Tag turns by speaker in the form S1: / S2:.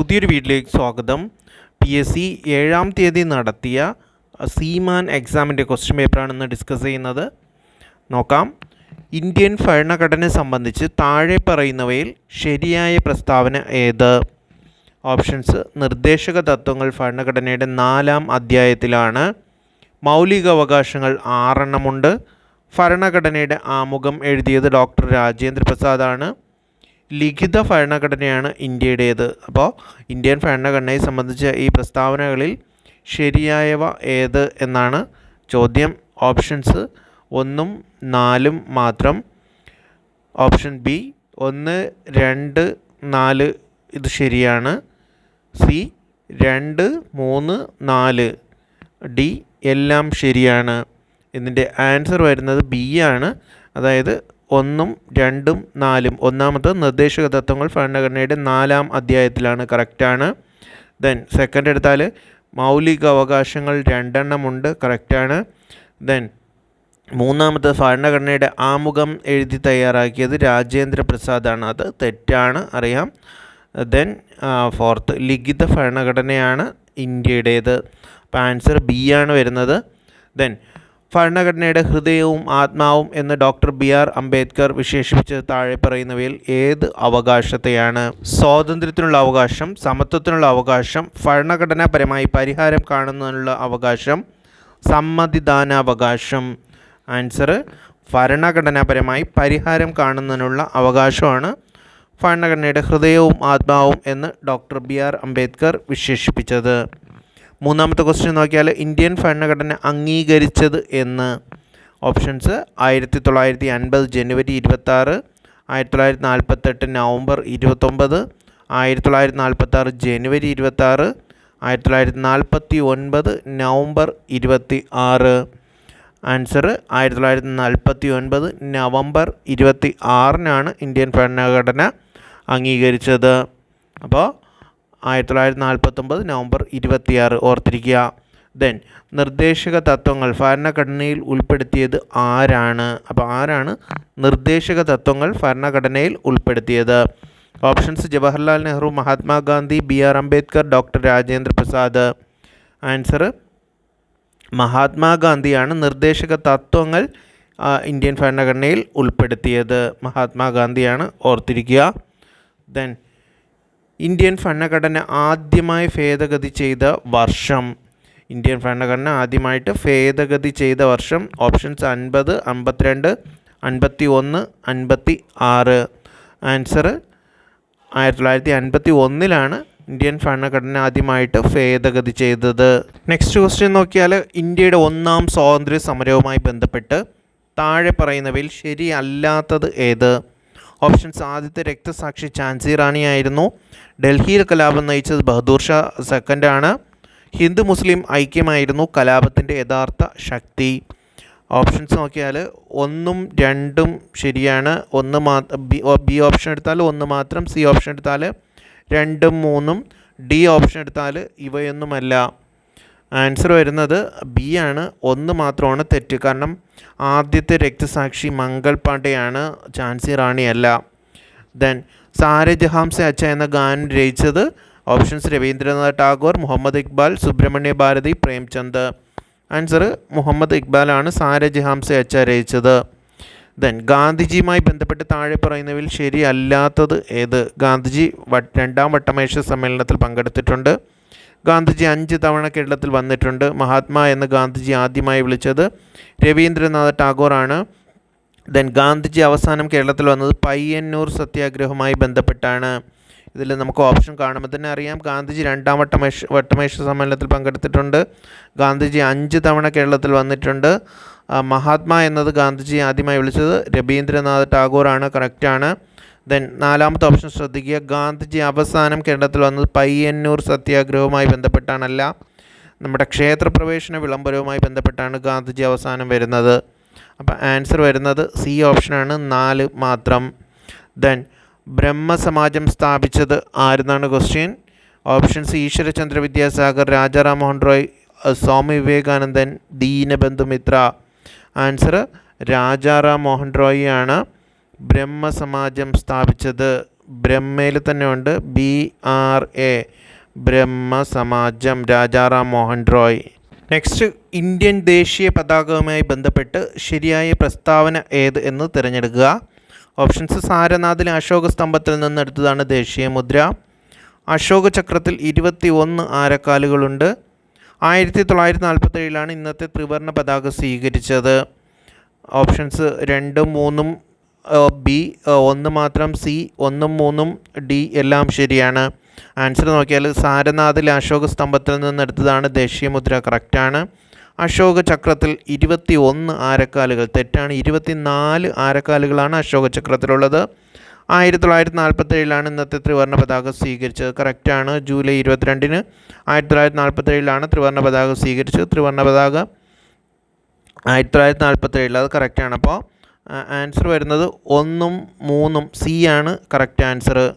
S1: പുതിയൊരു വീട്ടിലേക്ക് സ്വാഗതം. പി എസ് സി ഏഴാം തീയതി നടത്തിയ സീമാൻ എക്സാമിന്റെ ക്വസ്റ്റ്യൻ പേപ്പറാണ് ഇന്ന് ഡിസ്കസ് ചെയ്യുന്നത്. നോക്കാം. ഇന്ത്യൻ ഭരണഘടനയെ സംബന്ധിച്ച് താഴെ പറയുന്നവയിൽ ശരിയായ പ്രസ്താവന ഏത്? ഓപ്ഷൻസ് നിർദ്ദേശക തത്വങ്ങൾ ഭരണഘടനയുടെ നാലാം അധ്യായത്തിലാണ്. മൗലികാവകാശങ്ങൾ ആറെണ്ണമുണ്ട്. ഭരണഘടനയുടെ ആമുഖം എഴുതിയത് ഡോക്ടർ രാജേന്ദ്ര പ്രസാദാണ് ലിഖിത ഭരണഘടനയാണ് ഇന്ത്യയുടേത്. അപ്പോൾ ഇന്ത്യൻ ഭരണഘടനയെ സംബന്ധിച്ച ഈ പ്രസ്താവനകളിൽ ശരിയായവ ഏത് എന്നാണ് ചോദ്യം. ഓപ്ഷൻസ് ഒന്നും നാലും മാത്രം. ഓപ്ഷൻ ബി ഒന്ന് രണ്ട് നാല് ഇത് ശരിയാണ്. സി രണ്ട് മൂന്ന് നാല്. ഡി എല്ലാം ശരിയാണ്. ഇതിന്റെ ആൻസർ വരുന്നത് ബി ആണ്. അതായത് ഒന്നും രണ്ടും നാലും ഒന്നാമത്തെ നിർദ്ദേശക തത്വങ്ങൾ ഭരണഘടനയുടെ നാലാം അധ്യായത്തിലാണ് കറക്റ്റാണ്. ദെൻ സെക്കൻഡ് എടുത്താൽ മൗലിക അവകാശങ്ങൾ രണ്ടെണ്ണമുണ്ട് കറക്റ്റാണ്. ദെൻ മൂന്നാമത്തെ ഭരണഘടനയുടെ ആമുഖം എഴുതി തയ്യാറാക്കിയത് രാജേന്ദ്ര പ്രസാദാണ് അത് തെറ്റാണ് അറിയാം. ദെൻ ഫോർത്ത് ലിഖിത ഭരണഘടനയാണ് ഇന്ത്യയുടേത്. അപ്പോൾ ആൻസർ ബി ആണ് വരുന്നത്. ദെൻ ഭരണഘടനയുടെ ഹൃദയവും ആത്മാവും എന്ന് ഡോക്ടർ ബി ആർ അംബേദ്കർ വിശേഷിപ്പിച്ചത് താഴെ പറയുന്നവയിൽ ഏത് അവകാശത്തെയാണ്? സ്വാതന്ത്ര്യത്തിനുള്ള അവകാശം സമത്വത്തിനുള്ള അവകാശം ഭരണഘടനാപരമായി പരിഹാരം കാണുന്നതിനുള്ള അവകാശം സമ്മതിദാനാവകാശം. ആൻസർ ഭരണഘടനാപരമായി പരിഹാരം കാണുന്നതിനുള്ള അവകാശമാണ് ഭരണഘടനയുടെ ഹൃദയവും ആത്മാവും എന്ന് ഡോക്ടർ ബി ആർ അംബേദ്കർ വിശേഷിപ്പിച്ചത്. മൂന്നാമത്തെ ക്വസ്റ്റ്യൻ നോക്കിയാൽ ഇന്ത്യൻ ഭരണഘടന അംഗീകരിച്ചത് എന്ന്. ഓപ്ഷൻസ് ആയിരത്തി തൊള്ളായിരത്തി അൻപത് ജനുവരി ഇരുപത്താറ് ആയിരത്തി തൊള്ളായിരത്തി നാൽപ്പത്തെട്ട് നവംബർ ഇരുപത്തൊമ്പത് ആയിരത്തി തൊള്ളായിരത്തി നാൽപ്പത്താറ് ജനുവരി ഇരുപത്താറ് ആയിരത്തി തൊള്ളായിരത്തി നാൽപ്പത്തി ഒൻപത് നവംബർ ഇരുപത്തി ആറ് ആൻസർ ആയിരത്തി തൊള്ളായിരത്തി നാൽപ്പത്തി ഒൻപത് നവംബർ ഇരുപത്തി ആറിനാണ് ഇന്ത്യൻ ഭരണഘടന അംഗീകരിച്ചത്. അപ്പോൾ ആയിരത്തി തൊള്ളായിരത്തി നാൽപ്പത്തൊമ്പത് നവംബർ ഇരുപത്തിയാറ് ഓർത്തിരിക്കുക. ദെൻ നിർദ്ദേശക തത്വങ്ങൾ ഭരണഘടനയിൽ ഉൾപ്പെടുത്തിയത് ആരാണ്? അപ്പോൾ ആരാണ് നിർദ്ദേശക തത്വങ്ങൾ ഭരണഘടനയിൽ ഉൾപ്പെടുത്തിയത്? Options Jawaharlal Nehru Mahatma Gandhi B R Ambedkar doctor Rajendra Prasad. Answer മഹാത്മാഗാന്ധിയാണ് നിർദ്ദേശക തത്വങ്ങൾ ഇന്ത്യൻ ഭരണഘടനയിൽ ഉൾപ്പെടുത്തിയത്. മഹാത്മാഗാന്ധിയാണ് ഓർത്തിരിക്കുക. ദെൻ ഇന്ത്യൻ ഭരണഘടന ആദ്യമായി ഭേദഗതി ചെയ്ത വർഷം. ഇന്ത്യൻ ഭരണഘടന ആദ്യമായിട്ട് ഭേദഗതി ചെയ്ത വർഷം ഓപ്ഷൻസ് അൻപത് അമ്പത്തിരണ്ട് അൻപത്തി ഒന്ന് അൻപത്തി ആറ് ആൻസർ ആയിരത്തി തൊള്ളായിരത്തി അൻപത്തി ഒന്നിലാണ് ഇന്ത്യൻ ഭരണഘടന ആദ്യമായിട്ട് ഭേദഗതി ചെയ്തത്. നെക്സ്റ്റ് ക്വസ്റ്റ്യൻ നോക്കിയാൽ ഇന്ത്യയുടെ ഒന്നാം സ്വാതന്ത്ര്യ സമരവുമായി ബന്ധപ്പെട്ട് താഴെ പറയുന്നവയിൽ ശരിയല്ലാത്തത് ഏത്? ഓപ്ഷൻസ് ആദ്യത്തെ രക്തസാക്ഷി ഝാൻസി റാണിയായിരുന്നു ഡൽഹിയിൽ കലാപം നയിച്ചത് ബഹദൂർ ഷാ സെക്കൻഡാണ്. ഹിന്ദു മുസ്ലിം ഐക്യമായിരുന്നു കലാപത്തിന്റെ യഥാർത്ഥ ശക്തി. ഓപ്ഷൻസ് നോക്കിയാൽ ഒന്നും രണ്ടും ശരിയാണ്. ഒന്ന് മാ ബി ഓപ്ഷൻ എടുത്താൽ ഒന്ന് മാത്രം സി ഓപ്ഷൻ എടുത്താൽ രണ്ടും മൂന്നും ഡി ഓപ്ഷൻ എടുത്താൽ ഇവയൊന്നുമല്ല. ആൻസർ വരുന്നത് ബി ആണ്. ഒന്ന് മാത്രമാണ് തെറ്റ്. കാരണം ആദ്യത്തെ രക്തസാക്ഷി മംഗൾ പാണ്ഡെയാണ്. ഝാൻസി റാണിയല്ല ദെൻ സാരെ ജഹാംസെ അച്ഛ എന്ന ഗാനം രചിച്ചത് ഓപ്ഷൻസ് രവീന്ദ്രനാഥ് ടാഗോർ മുഹമ്മദ് ഇക്ബാൽ സുബ്രഹ്മണ്യ ഭാരതി പ്രേംചന്ദ്. ആൻസർ മുഹമ്മദ് ഇക്ബാലാണ് സാരെ ജഹാംസെ അച്ഛ രചിച്ചത്. ദെൻ ഗാന്ധിജിയുമായി ബന്ധപ്പെട്ട് താഴെ പറയുന്നവയിൽ ശരിയല്ലാത്തത് ഏത്? ഗാന്ധിജി രണ്ടാം വട്ടമേശ സമ്മേളനത്തിൽ പങ്കെടുത്തിട്ടുണ്ട്. ഗാന്ധിജി അഞ്ച് തവണ കേരളത്തിൽ വന്നിട്ടുണ്ട്. മഹാത്മാ എന്ന് ഗാന്ധിജി ആദ്യമായി വിളിച്ചത് രവീന്ദ്രനാഥ് ടാഗോറാണ്. ദെൻ ഗാന്ധിജി അവസാനം കേരളത്തിൽ വന്നത് പയ്യന്നൂർ സത്യാഗ്രഹവുമായി ബന്ധപ്പെട്ടാണ്. ഇതിൽ നമുക്ക് ഓപ്ഷൻ കാണുമ്പോൾ തന്നെ അറിയാം ഗാന്ധിജി രണ്ടാം വട്ടമേഷ വട്ടമേഷ സമ്മേളനത്തിൽ പങ്കെടുത്തിട്ടുണ്ട്. ഗാന്ധിജി അഞ്ച് തവണ കേരളത്തിൽ വന്നിട്ടുണ്ട്. മഹാത്മാ എന്നത് ഗാന്ധിജി ആദ്യമായി വിളിച്ചത് രവീന്ദ്രനാഥ് ടാഗോറാണ് കറക്റ്റാണ്. ദെൻ നാലാമത്തെ ഓപ്ഷൻ ശ്രദ്ധിക്കുക. ഗാന്ധിജി അവസാനം കേരളത്തിൽ വന്നത് പയ്യന്നൂർ സത്യാഗ്രഹവുമായി ബന്ധപ്പെട്ടാണല്ല. നമ്മുടെ ക്ഷേത്രപ്രവേശന വിളംബരവുമായി ബന്ധപ്പെട്ടാണ് ഗാന്ധിജി അവസാനം വരുന്നത്. അപ്പോൾ ആൻസർ വരുന്നത് സി ഓപ്ഷനാണ് നാല് മാത്രം. ദെൻ ബ്രഹ്മസമാജം സ്ഥാപിച്ചത് ആരെന്നാണ് question options Ishwarchandra Vidyasagar Rajaram Mohan Roy Swami Vivekananda Dinabandhu Mitra. Answer Rajaram Mohan റോയിയാണ് ബ്രഹ്മസമാജം സ്ഥാപിച്ചത് ബ്രഹ്മയിൽ തന്നെ ഉണ്ട് ബി ആർ എ ബ്രഹ്മസമാജം. രാജാറാം മോഹൻ റോയ്. നെക്സ്റ്റ് ഇന്ത്യൻ ദേശീയ പതാകവുമായി ബന്ധപ്പെട്ട് ശരിയായ പ്രസ്താവന ഏത് എന്ന് തിരഞ്ഞെടുക്കുക. ഓപ്ഷൻസ് സാരനാഥിലെ അശോക സ്തംഭത്തിൽ നിന്നെടുത്തതാണ് ദേശീയ മുദ്ര. അശോക ചക്രത്തിൽ ഇരുപത്തി ഒന്ന് ആരക്കാലുകളുണ്ട്. ആയിരത്തി തൊള്ളായിരത്തി നാൽപ്പത്തേഴിലാണ് ഇന്നത്തെ ത്രിവർണ പതാക സ്വീകരിച്ചത്. ഓപ്ഷൻസ് രണ്ടും മൂന്നും ബി ഒന്ന് മാത്രം സി ഒന്നും മൂന്നും ഡി എല്ലാം ശരിയാണ്. ആൻസർ നോക്കിയാൽ സാരനാഥിലെ അശോക സ്തംഭത്തിൽ നിന്നെടുത്തതാണ് ദേശീയ മുദ്ര കറക്റ്റാണ് അശോക ചക്രത്തിൽ ഇരുപത്തി ഒന്ന് ആരക്കാലുകൾ തെറ്റാണ്. ഇരുപത്തി നാല് ആരക്കാലുകളാണ് അശോക ചക്രത്തിലുള്ളത്. ആയിരത്തി തൊള്ളായിരത്തി നാൽപ്പത്തേഴിലാണ് ഇന്നത്തെ ത്രിവർണ പതാക സ്വീകരിച്ചത് കറക്റ്റാണ് ജൂലൈ ഇരുപത്തിരണ്ടിന് ആയിരത്തി തൊള്ളായിരത്തി നാൽപ്പത്തേഴിലാണ് ത്രിവർണ പതാക സ്വീകരിച്ചത്. ത്രിവർണ പതാക ആയിരത്തി തൊള്ളായിരത്തി നാൽപ്പത്തേഴിൽ അത് കറക്റ്റാണ് അപ്പോൾ ആൻസർ വരുന്നത് ഒന്നും മൂന്നും സി ആണ്. Correct answer